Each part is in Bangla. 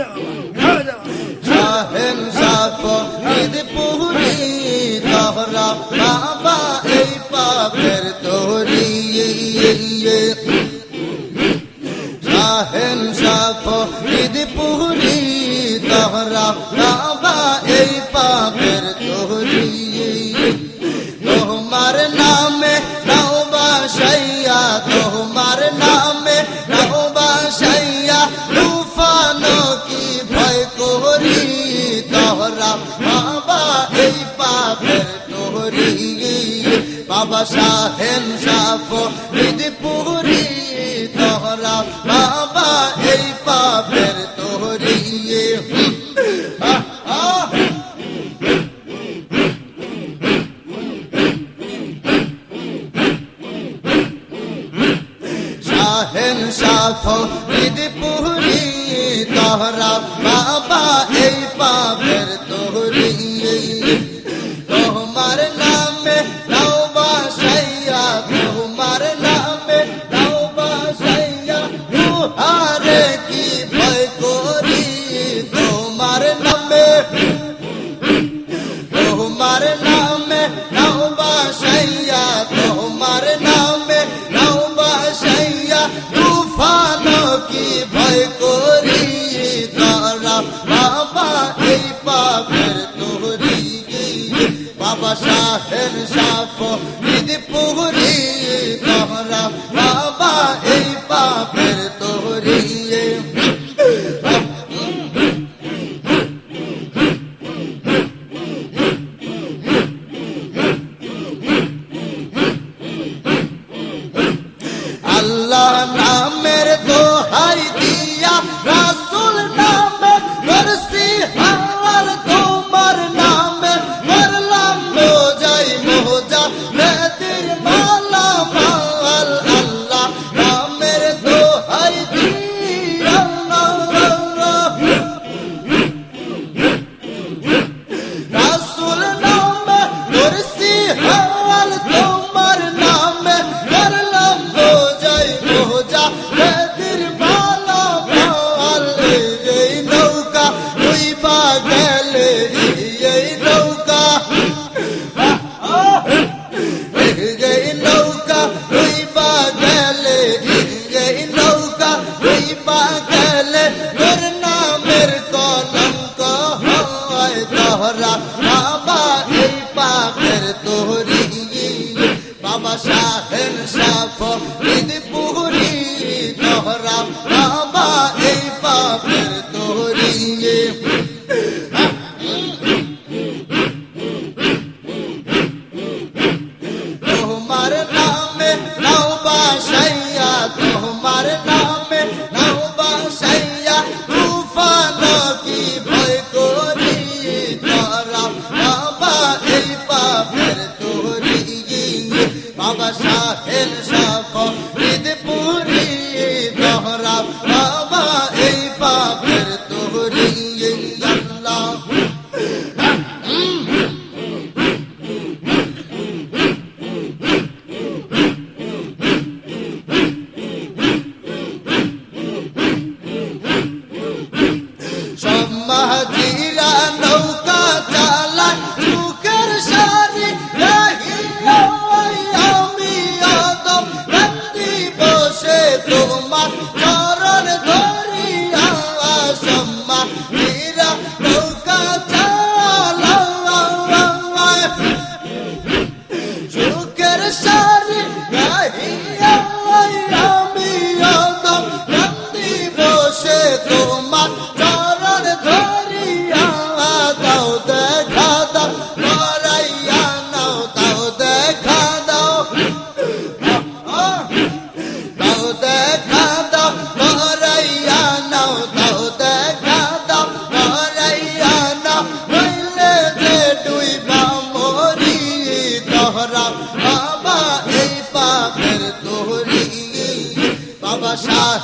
Hello. গো বিদপুরি তোহরা বাবা এই পাপের তোহরিয়ে শাহেন শাহ বিদপুরি তোহরা বাবা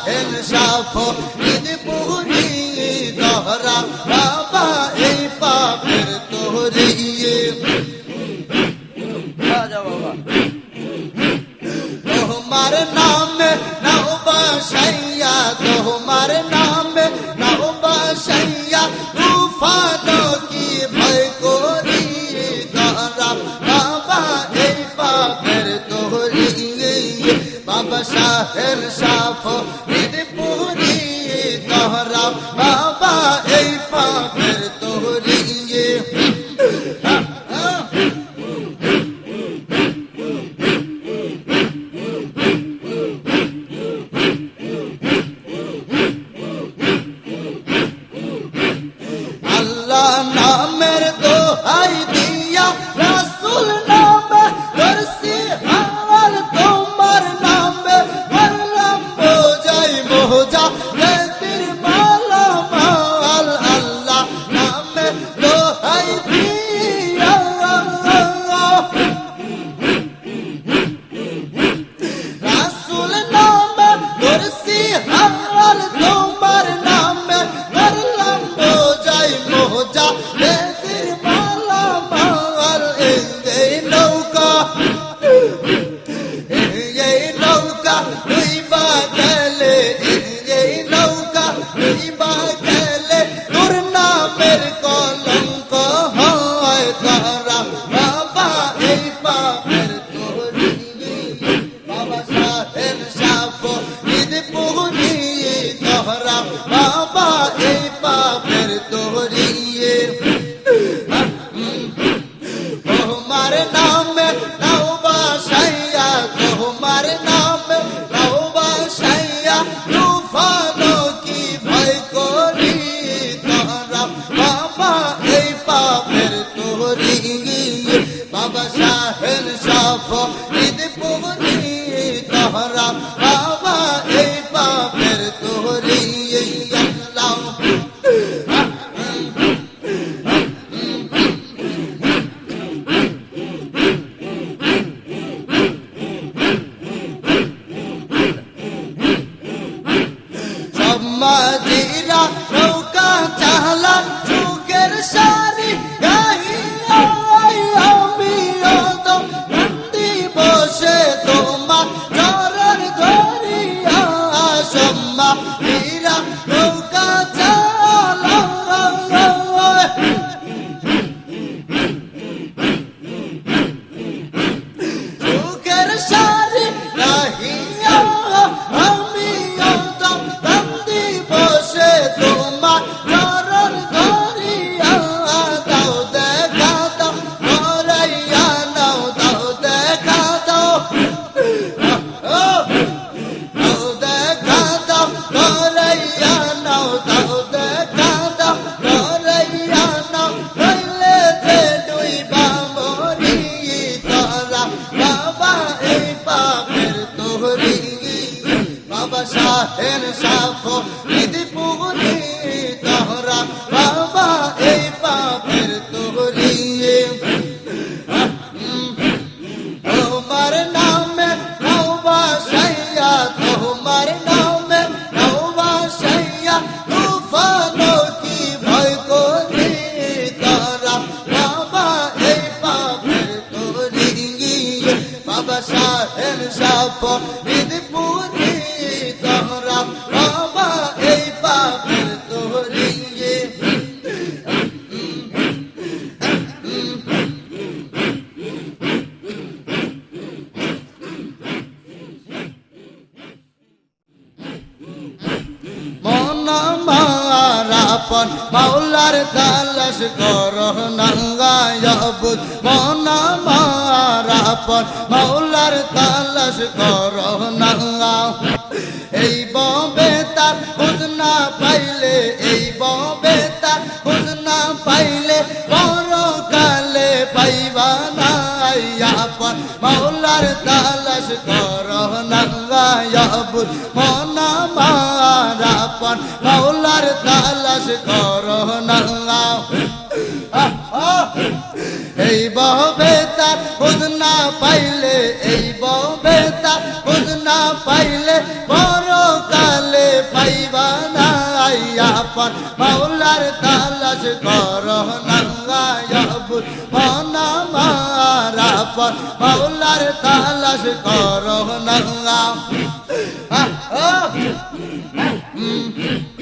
el the y Ritmo, ritmo. মৌলার তালাশ কর না। এই ববে তার হুজনা পাইলে, এই ববে তার হুজনা পাইলে পরকালে পাইবা না। আপন মৌলার তালাশ কর না। গায়াবুল মনা মারাপন মৌলার তালাশ কর না। এই ববে খোঁজ না পাইলে এই ববেতা, খোঁজ না পাইলে বড় কালে পাইবা না আইয়াপন মাওলার তালাশ কর নাঙ্গায়াবুল মনা মারাপন মাওলার তালাশ কর নাঙ্গা। Oh!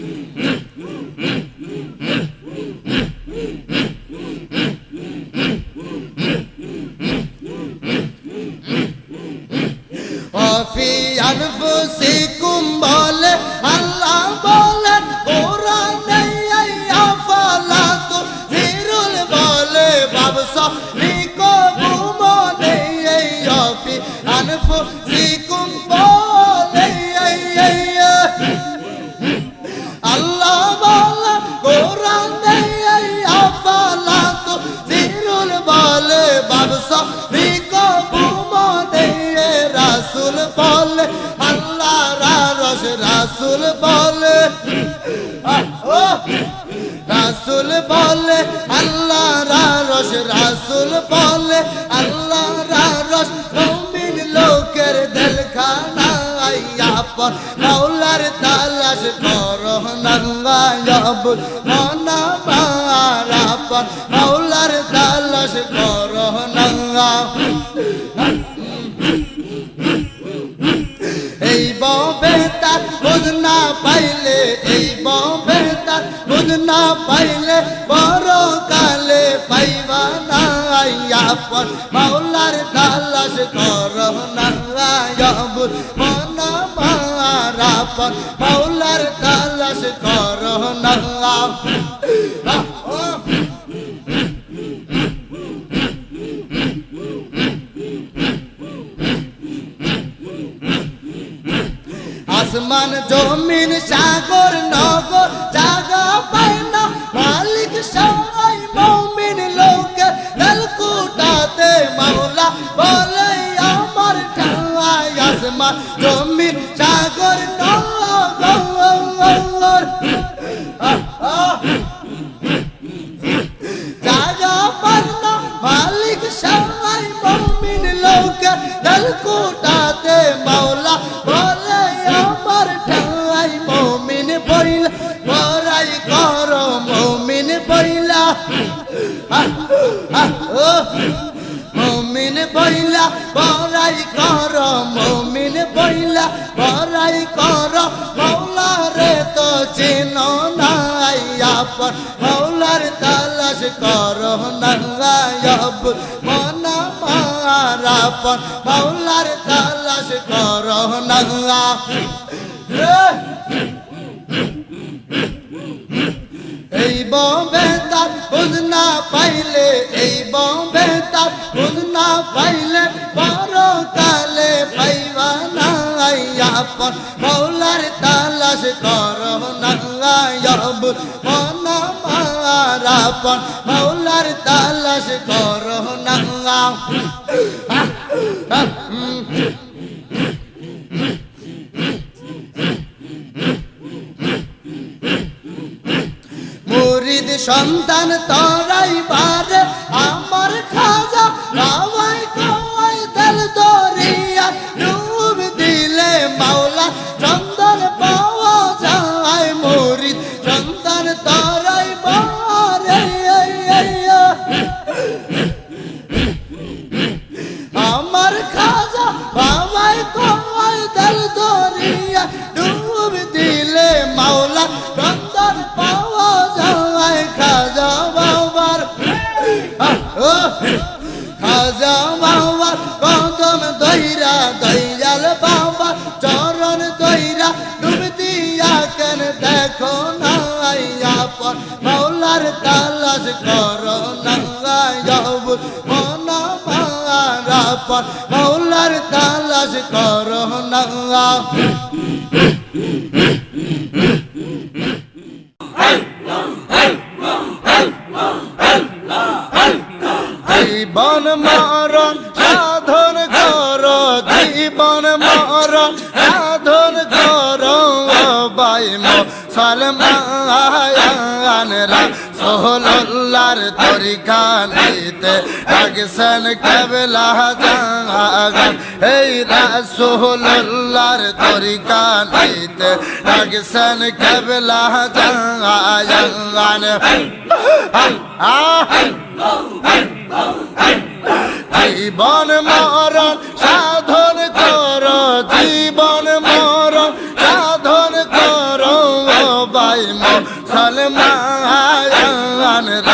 তালাশ করো নাঙ্গায়াব মনা মারাপন মাওলার তালাশ করো নাঙ্গা এই ববে তার বুঝ না পাইলে, এই ববে তার বুঝ না পাইলে বড় কালে পাইবা না আয়াপন মাওলার তালাশ করো নাঙ্গায়াব মনা আপন মাওলার তালাশ করো না। আসমান জমিন সাগর নগর জাগা পাইন আসমান জমিন সাগর মারাপন মৌলার তালাশ কর নাঙ্গা এই বম্বে তার বুঝ না পাইলে, এই বম্বে তার বুঝ না পাইলে বড় কালে পাইবা না আপন মৌলার তালাশ কর নাঙ্গায়ব মনা মারাপন মৌলার তালাশ কর নাঙ্গা সন্তান তরাই খাজা বাবার কদম দইরা দইয়াল বাবা চরণ দইরা ডুব দিয়া কেন দেখো নাই আপন মাওলার তালাশ করো নাঙ্গায়ব মনা মারাপন মাওলার তালাশ করো নাঙ্গা সোহলার তরিকা নিতে লাগছেন কেবলা জাগান এই রাসোহলার তরিকা নিতে লাগছেন কেবলা আহ জীবন মরণ সাধন কর জীবন মরণ সাধন কর বাই মুসলমানরা সোহলার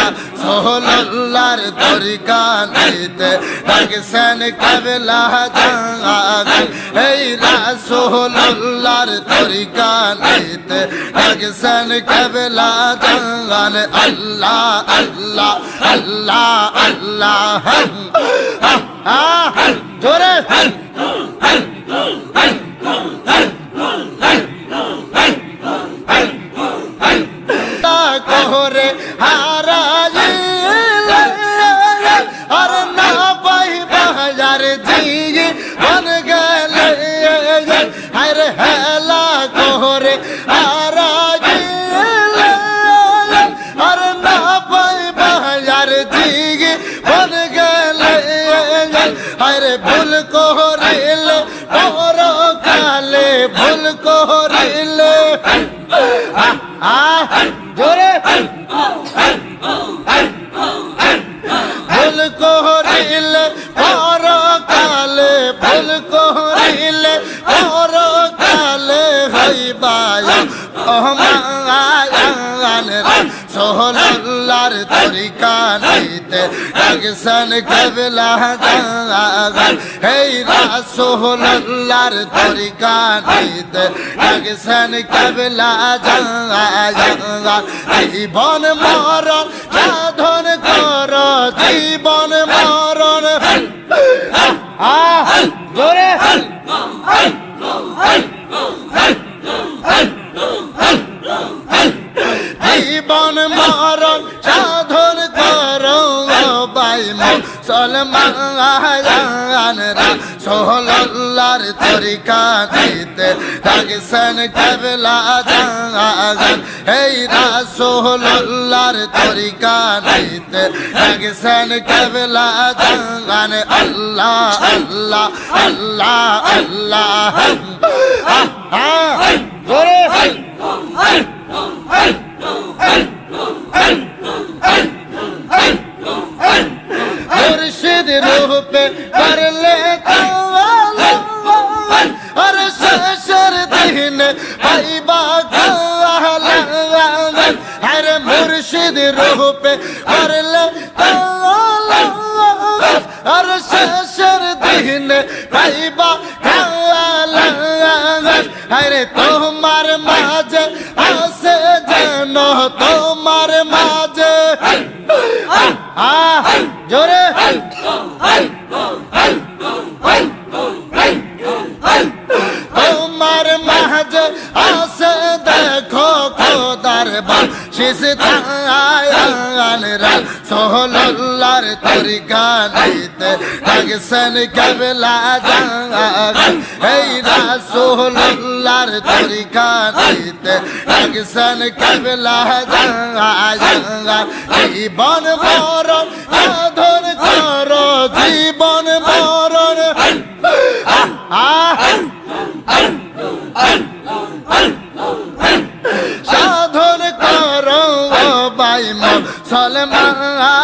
তরিকা নিতে লাগছেন কেবলা জাগান এই রাসোহলার তরিকা নিতে লাগছেন কেবলা জাগান আল্লাহ আল্লাহ আল্লাহ আল্লাহ জোরে। জোরে ভুল কোহরিলে পর কালে ভুল কোহরিলে পর কালে হইবায় ওহমান সোহলার তরিকা নিতে লাগছেন কেবলা জাগান হেই রাসোহলার তরিকা নিতে লাগছেন কেবলা জাগান জীবন মরণ সাধন কর জীবন মরণ আহ জোরে জীবন মরণ সাধন করো বাই মুসলমানরা সোহলার তরিকা দিতে লাগছেন কেবলা জাগান এই রাসোহলার তরিকা দিতে লাগছেন কেবলা জাগান আল্লাহ আল্লাহ আল্লাহ আল্লাহ। আহ, জোরে। মুর্শিদ রূপে করলে আর শেষের দিন পাইবা হর মুর্শিদ জোরে। তোমার মাহাজ আসে দেখো খোদার বাশিস তায়ানরা সোহলার তরিকা নিতে লাগছেন কেবলা জাগান এই রাসোহলার তরিকা নিতে লাগছেন কেবলা জাগান জীবন মরণ সাধন কর জীবন মরণ আহ সাধন মুসলমানরা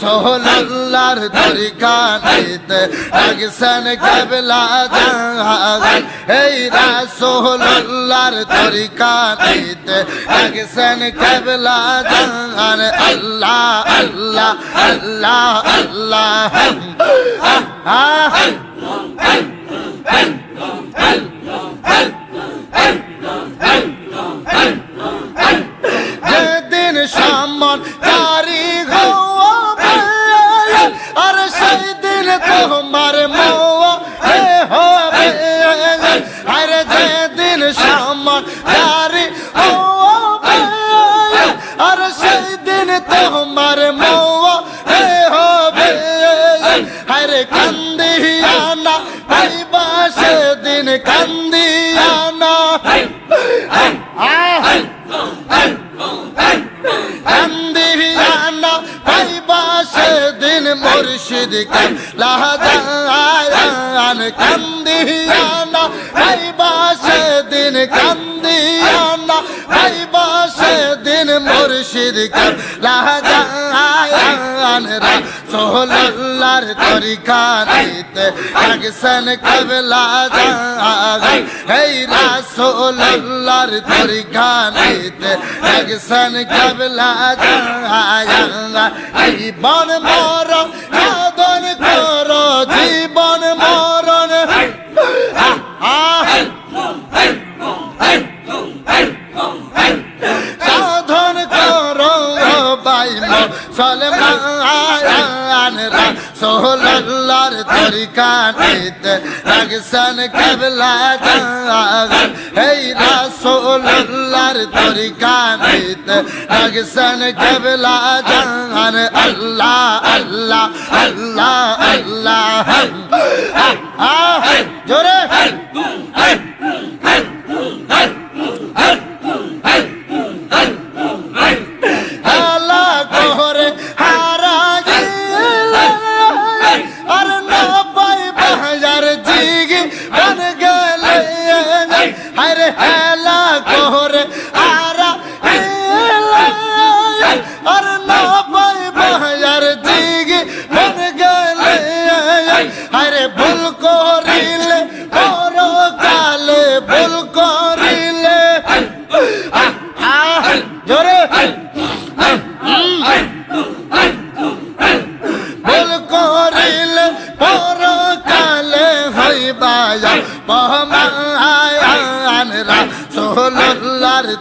সোহলার তরিকা নিতে লাগছেন কেবলা জাগান এই রাসোহলার তরিকা নিতে লাগছেন কেবলা জাগান আল্লাহ আল্লাহ আল্লাহ আল্লাহ। আহ যেদিন সামন তারি আর সেই দিন তোমার মোহে হবে আর যেদিন সামন তারি আর সেই দিন তোমার মোহে হবে আরে কান্দিয়ানা পাইবা সেদিন কান্দিয়ানা। আহ কান্দিয়ানা মুর্শিদ কান? কান্দিয়ানা বাসে দিন কান্দিয়ানা পাইবা সেদিন মুর্শিদ কান লাহাজান রা সোহলার তরিকা নিতে লাগছেন কেবলা জাগান এই রাসোলার তরিকা নিতে লাগছেন কেবলা জাগান জীবন মরণ সোহলার তরিকা নিতে লাগছেন কেবলা জাগান এই রাসোলার তরিকা নিতে লাগছেন কেবলা জাগান আল্লাহ আল্লাহ আল্লাহ আল্লাহ জোরে। হালা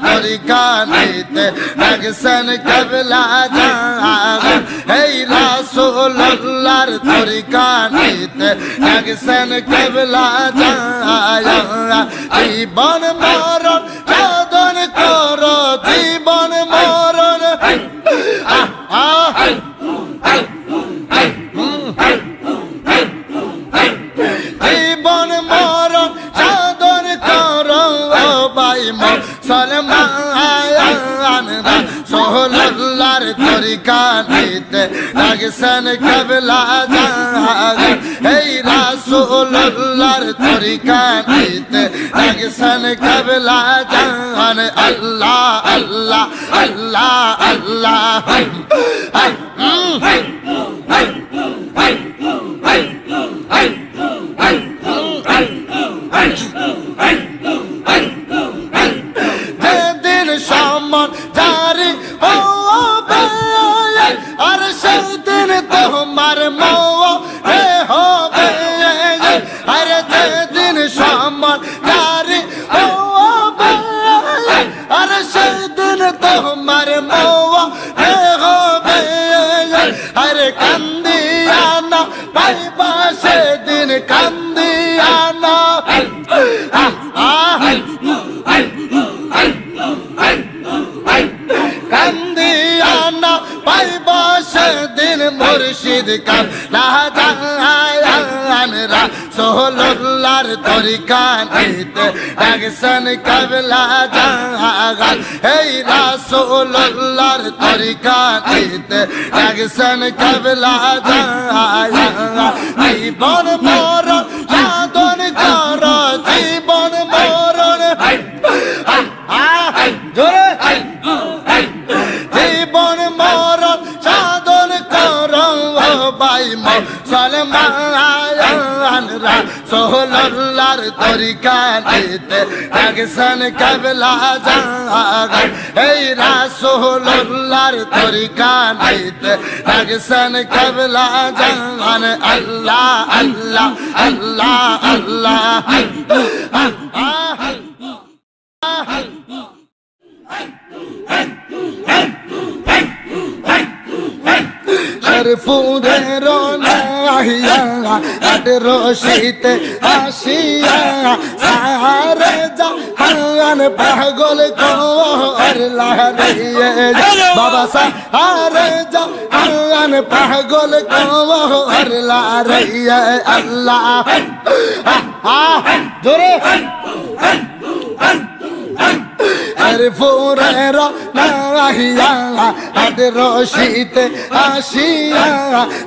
তরিকা নিতে লাগছেন কেবলা জান এই রাসূলুল্লাহর তরিকা নিতে লাগছেন কেবলা জান জীবন মরণ সাধন করো, জীবন মরণ। জীবন মরণ সাধন করো ভাই মুসলমান সোহল্লার তরিকা নিতে লাগছেন কেবলা জান এই রাসূলুল্লাহর তরিকা নিতে লাগছেন কেবলা জান আল্লাহ আল্লাহ আল্লাহ আল্লাহ যেদিন সেদিন কান্দিয়ানা আহ আহ কান্দিয়ানা পাইবা সেদিন মুর্শিদ কান রাজানরা তরিকা নিতে লাগছেন কাবলা জাগান এই রাসূলুল্লাহর তরিকা নিতে লাগছেন কাবলা জাগান জীবন মরণ, সাধন কর, জীবন মরণ। জীবন মরণ, সাধন কর ভাই মুসলমানরা সোহল্লার তরিকা নিতে লাগছেন কেবলা জাগান এই রাসূলুল্লাহর তরিকা নিতে লাগছেন কেবলা জাগান আল্লাহ আল্লাহ আল্লাহ। আল্লাহ ফুরের নাহিয়া আট রশিতে আসিয়া সাহারে জাহান পাগল কর লাহারিয়ে বাবা, সাহারে জাহান পাগল কর লাহারিয়ে আল্লাহ। জোরে। আর ফুরের নাহিয়া আট রশিতে আসিয়া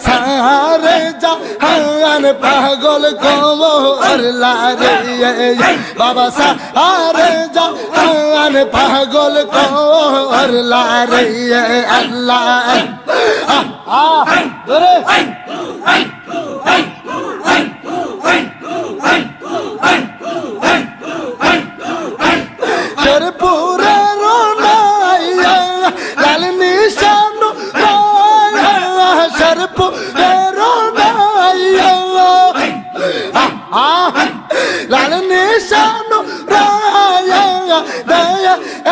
সারে জাহান পাগল কবর লারে বাবা সারে জাহান পাগল কবর লারে আল্লাহ আহ ধরে রোনাইয়া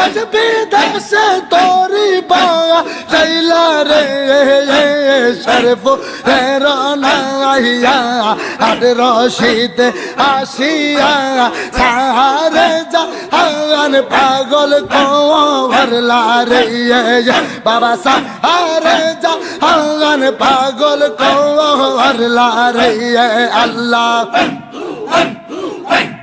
এজ বিদেশে তোরি বায়া চৈলা রে শেরপুরে রোনাইয়া আট রশিতে আসিয়া, সাহারে জাহান পাগল কোভর লারে বাবা সাহারে জাহান পাগল কোভর লারে আল্লাহ। শরফ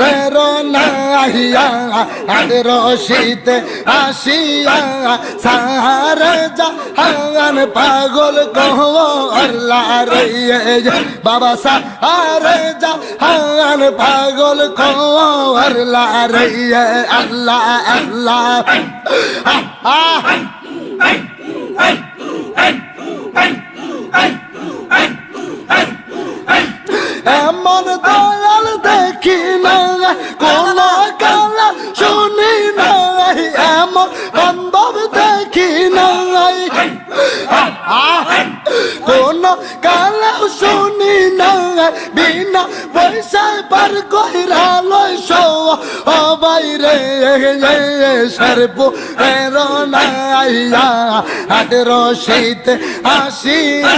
রেরো নাহিয়া আদ রশিতে আসিয়া সাহার জাহান পাগল কহর লারে বাবা সাহার জাহান পাগল কহর লারে আল্লাহ আল্লাহ আহ এমন দয়াল দেখি না কোন কাল শুনি না এমন বান্ধব দেখি নাই কোন কালাও শুনি নাই বিনা পয়সায় পার কইরা লয় সো ও বাইরে সরপু এরো নাইয়া হাটের শীত আসিয়া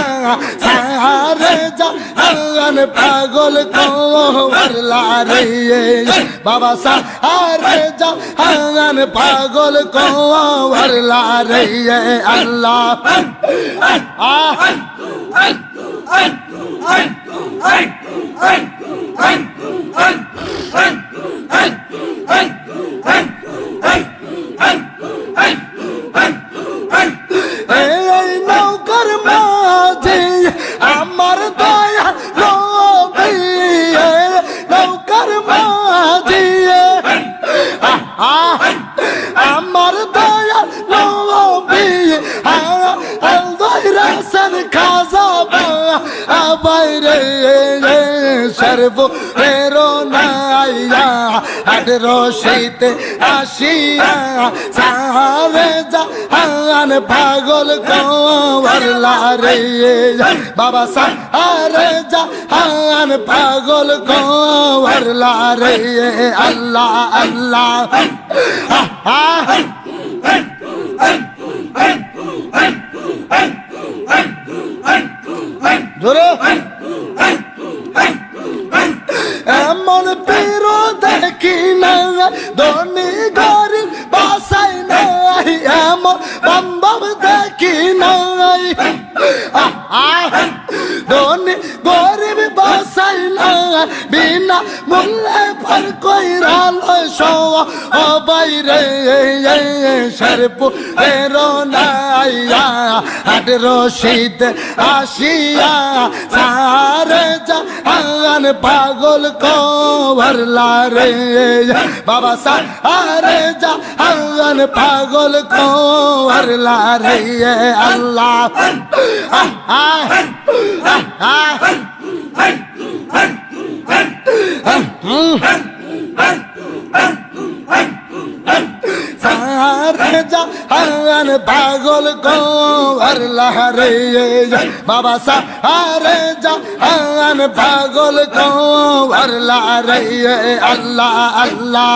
সারে যা আঙ্গন পাগল কোরলা রে বাবা সারে যা আঙ্গন পাগল কোরলা রে আল্লাহ আহ এই নৌকার মাঝে সর্ব ফেরো নাইয়া, হাট রশিতে আসিয়া সারে যা হান পাগল কওয়ারলা রে বাবা সারে যা হান পাগল কওয়ারলা রে আল্লাহ আল্লাহ। জোরে। এমন পেরো দেখি না ধনী গরিব বাসাই নাই। এমন বান্ধব দেখি নাই। ধনী গরিব বাসাই নাই। বিনা মূল্যে ফর কইরা লয় সো ও বাইরে সরপু এরো নাইয়া হাট রশিদ আসিয়া সারে যা আঙ্গন পাগল কোরলা রে বাবা সারে যা আঙ্গন পাগল কোরলা রে আল্লাহ আঙ্গন পাগল কোরলা রে বাবা সারে যা আঙ্গন পাগল কোরলা রে আল্লাহ আল্লাহ